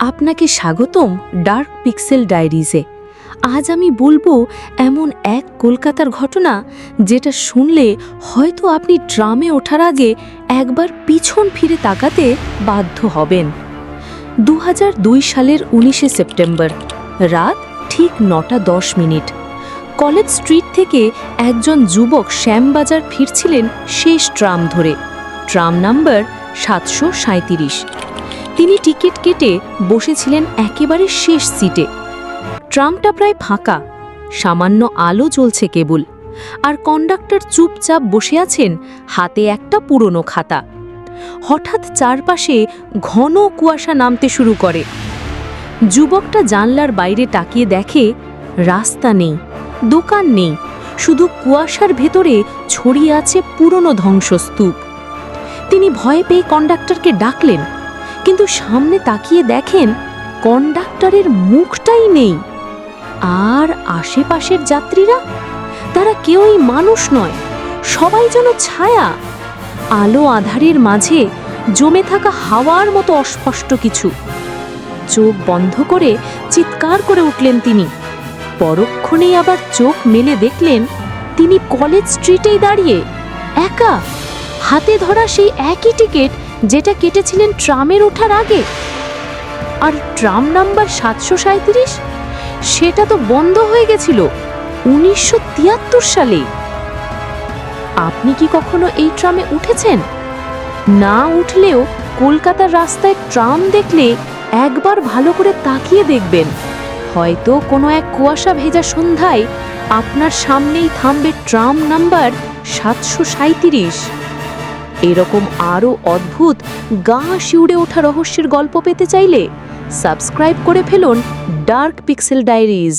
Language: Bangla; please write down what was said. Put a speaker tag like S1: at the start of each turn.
S1: আপনাকে স্বাগতম ডার্ক পিক্সেল ডায়েরিজে। আজ আমি বলব এমন এক কলকাতার ঘটনা যেটা শুনলে হয়তো আপনি ট্রামে ওঠার আগে একবার পিছন ফিরে তাকাতে বাধ্য হবেন। দু হাজার দুই সালের উনিশে সেপ্টেম্বর, রাত ঠিক নটা দশ মিনিট। কলেজ স্ট্রিট থেকে একজন যুবক শ্যামবাজার ফিরছিলেন শেষ ট্রাম ধরে। ট্রাম নাম্বার সাতশো সাঁত্রিশ তিনি টিকিট কেটে বসেছিলেন একেবারে শেষ সিটে। ট্রামটা প্রায় ফাঁকা, সামান্য আলো জ্বলছে কেবল, আর কন্ডাক্টর চুপচাপ বসে আছেন হাতে একটা পুরনো খাতা। হঠাৎ চারপাশে ঘন কুয়াশা নামতে শুরু করে। যুবকটা জানলার বাইরে তাকিয়ে দেখে, রাস্তা নেই, দোকান নেই, শুধু কুয়াশার ভেতরে ছড়িয়ে আছে পুরনো ধ্বংসস্তূপ। তিনি ভয় পেয়ে কন্ডাক্টরকে ডাকলেন কিন্তু সামনে তাকিয়ে দেখেন কন্ডাক্টরের মুখটাই নেই। আর আশেপাশের যাত্রীরা? তারা কেউই মানুষ নয়, সবাই যেন ছায়া। আলো আধারের মাঝে জমে থাকা হাওয়ার মতো অস্পষ্ট কিছু। চোখ বন্ধ করে চিৎকার করে উঠলেন তিনি। পরক্ষণেই আবার চোখ মেলে দেখলেন তিনি কলেজ স্ট্রিটেই দাঁড়িয়ে। একা, হাতে ধরা সেই একই টিকিট যেটা কেটেছিলেন ট্রামের ওঠার আগে। আর ট্রাম নাম্বার সাতশো সাঁত্রিশ সেটা তো বন্ধ হয়ে গেছিল উনিশশো তিয়াত্তর সালে। আপনি কি কখনো এই ট্রামে উঠেছেন? না উঠলেও কলকাতার রাস্তায় ট্রাম দেখলে একবার ভালো করে তাকিয়ে দেখবেন। হয়তো কোনো এক কুয়াশা ভেজা সন্ধ্যায় আপনার সামনেই থামবে ট্রাম নাম্বার সাতশো সাঁত্রিশ এরকম আরও অদ্ভুত, গা শিউড়ে ওঠা রহস্যের গল্প পেতে চাইলে সাবস্ক্রাইব করে ফেলুন ডার্ক পিক্সেল ডায়েরিজ।